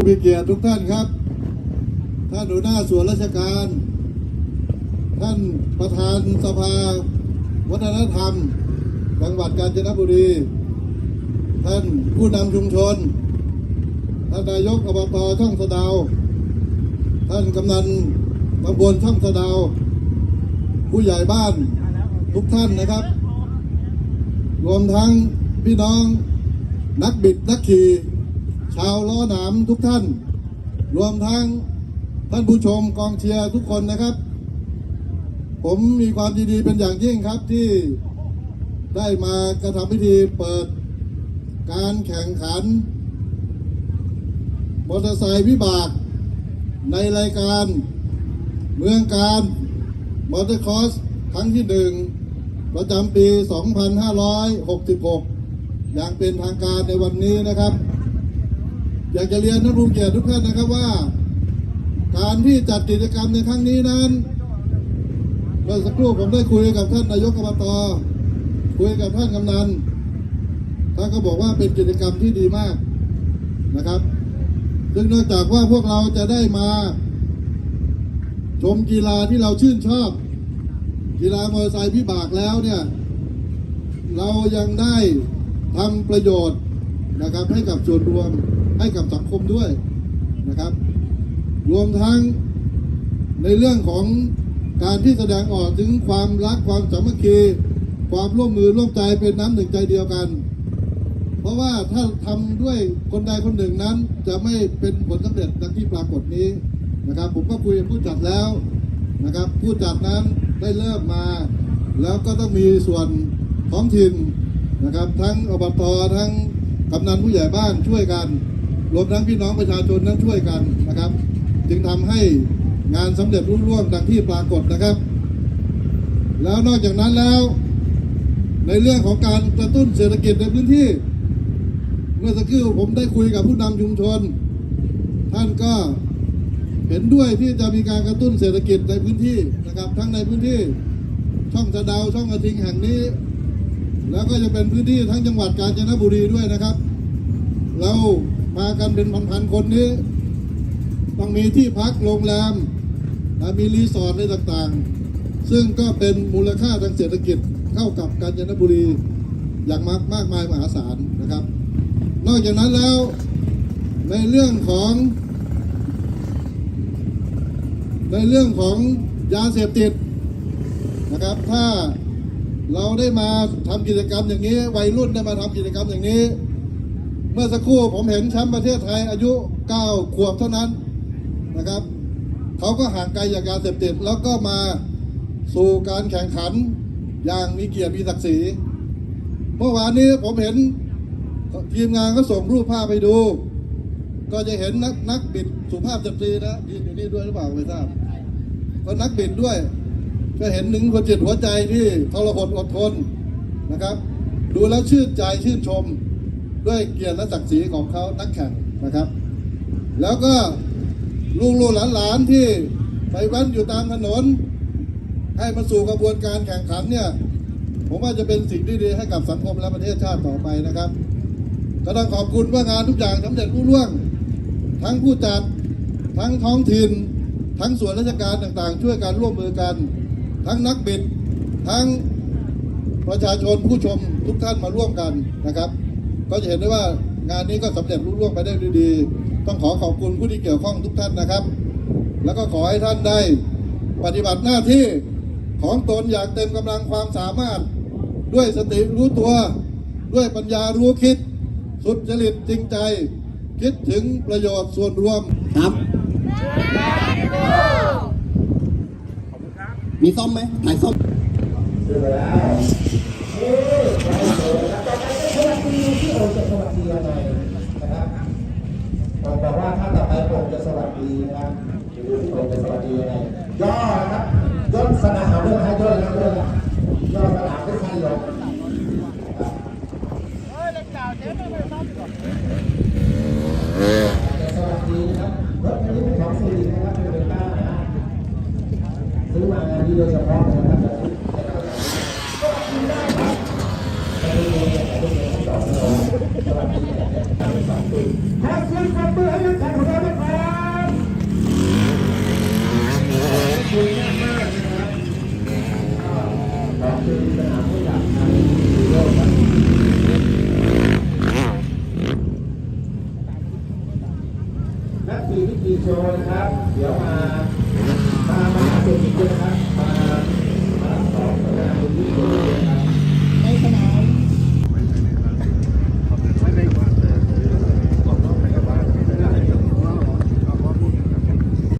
ผู้มีเกียรติทุกท่านครับ ท่านหัวหน้าส่วนราชการ ท่านประธานสภา วัฒนธรรม จังหวัดกาญจนบุรี ท่านผู้นำชุมชน ท่านนายกอบตช่องสะดาว ท่านกำนันตำบลช่องสะดาว ผู้ใหญ่บ้านทุกท่านนะครับ รวมทั้งพี่น้องนักบิดนักขี่ ชาวล้อหนามทุกท่าน รวมทั้งท่านผู้ชมกองเชียร์ทุกคนนะครับ ผมมีความยินดีเป็นอย่างยิ่งครับที่ได้มากระทำพิธีเปิดการแข่งขัน มอเตอร์ไซค์วิบาก ในรายการเมืองการมอเตอร์คอร์สครั้งที่หนึ่งประจำปี 2566 อย่างเป็นทางการในวันนี้นะครับ อยากจะเรียนท่านผู้เกียรติทุกท่านนะครับว่า การที่จัดกิจกรรมในครั้งนี้นั้นเมื่อสักครู่ผมได้คุยกับท่านนายกอบตคุยกับท่านกำนันท่านก็บอกว่าเป็นกิจกรรมที่ดีมากนะครับ ซึ่งนอกจากว่าพวกเราจะได้มา ชมกีฬาที่เราชื่นชอบ กีฬามอเตอร์ไซค์พิบากแล้วเนี่ยเรายังได้ทำประโยชน์นะครับให้กับส่วนรวม ให้กับสังคมด้วยนะครับ รวมทั้งในเรื่องของการที่แสดงออกถึงความรักความสามัคคีความร่วมมือร่วมใจเป็นน้ำหนึ่งใจเดียวกัน เพราะว่าถ้าทำด้วยคนใดคนหนึ่งนั้น จะไม่เป็นผลสำเร็จดังที่ปรากฏนี้นะครับ ผมก็คุยกับผู้จัดแล้วนะครับ ผู้จัดนั้นได้เริ่มมา แล้วก็ต้องมีส่วนท้องถิ่นนะครับ ทั้งอบตทั้งกำนันผู้ใหญ่บ้านช่วยกัน รวมทั้งพี่น้องประชาชนนั้นช่วยกันนะครับ จึงทำให้งานสำเร็จรุ่ร่วงดังที่ปรากฏนะครับ แล้วนอกจากนั้นแล้ว ในเรื่องของการกระตุ้นเศรษฐกิจในพื้นที่ เมื่อสักครู่ผมได้คุยกับผู้นำชุมชน ท่านก็เห็นด้วยที่จะมีการกระตุ้นเศรษฐกิจในพื้นที่นะครับ ทั้งในพื้นที่ช่องสะดาวช่องกระทิงแห่งนี้ แล้วก็จะเป็นพื้นที่ทั้งจังหวัดกาญจนบุรีด้วยนะครับ เรา มากันเป็นพันๆคนนี้ ต้องมีที่พักโรงแรมและมีรีสอร์ทอะไรต่างๆ ซึ่งก็เป็นมูลค่าทางเศรษฐกิจเข้ากับกาญจนบุรีอย่างมากมากมายมหาศาลนะครับ นอกจากนั้นแล้วในเรื่องของ ในเรื่องของยาเสพติดนะครับ ถ้าเราได้มาทำกิจกรรมอย่างนี้ วัยรุ่นได้มาทำกิจกรรมอย่างนี้ เมื่อสักครู่ผมเห็นแชมป์ประเทศไทยอายุ 9 ขวบเท่านั้นนะครับเขาก็ห่างไกลจากยารเสพติดแล้วก็มาสู่การแข่งขันอย่างมีเกียรติมีศักดิ์ศรี เมื่อวานนี้ผมเห็นทีมงานก็ส่งรูปภาพไปดู ก็จะเห็นนักนักบิดสุภาพสตรีนะยืนอยู่นี่ด้วยหรือเปล่าไม่ทราบก็นักบิดด้วย ก็เห็นหนึ่งหัวจิตหัวใจที่ทรหดอดทนนะครับ ดูแล้วชื่นใจชื่นชม ด้วยเกียรติและศักดิ์ศรีของเขานักแข่งนะครับ แล้วก็ลูกลูกหลานหลานๆที่ไปแว้นอยู่ตามถนน ให้มาสู่กระบวนการแข่งขันเนี่ยผมว่าจะเป็นสิ่งที่ดีให้กับสังคมและประเทศชาติต่อไปนะครับ ก็ต้องขอบคุณว่างานทุกอย่างสำเร็จรุ่ร่วง ทั้งผู้จัด ทั้งท้องถิ่น ทั้งส่วนราชการต่างๆ ช่วยกันร่วมมือกัน ทั้งนักบิด ทั้งประชาชนผู้ชมทุกท่านมาร่วมกันนะครับ ก็จะเห็นได้ว่างานนี้ก็สำเร็จรุ่ร่วงไปได้ด้วยดี ต้องขอขอบคุณผู้ที่เกี่ยวข้องทุกท่านนะครับ แล้วก็ขอให้ท่านได้ปฏิบัติหน้าที่ของตนอย่างเต็มกำลังความสามารถ ด้วยสติรู้ตัวด้วยปัญญารู้คิด สุจริตจริงใจ คิดถึงประโยชน์ส่วนรวมครับมีส้มไหมขาย ส้มผมบอกว่าถ้าต่อไปผมจะสวัสดีนะครับหรือที่ผมจะสวัสดียังไงย่อนะครับย่นสนามด้วยนะย่นแล้วด้วยนะย่อสนามให้ทันลงจะสวัสดีนะครับรถคันนี้เป็นของซีรีนะครับเป็นเบต้านะซื้อมางานนี้โดยเฉพาะ นะครับมามาเสร็จอีกนะครับมามาสอบงานที่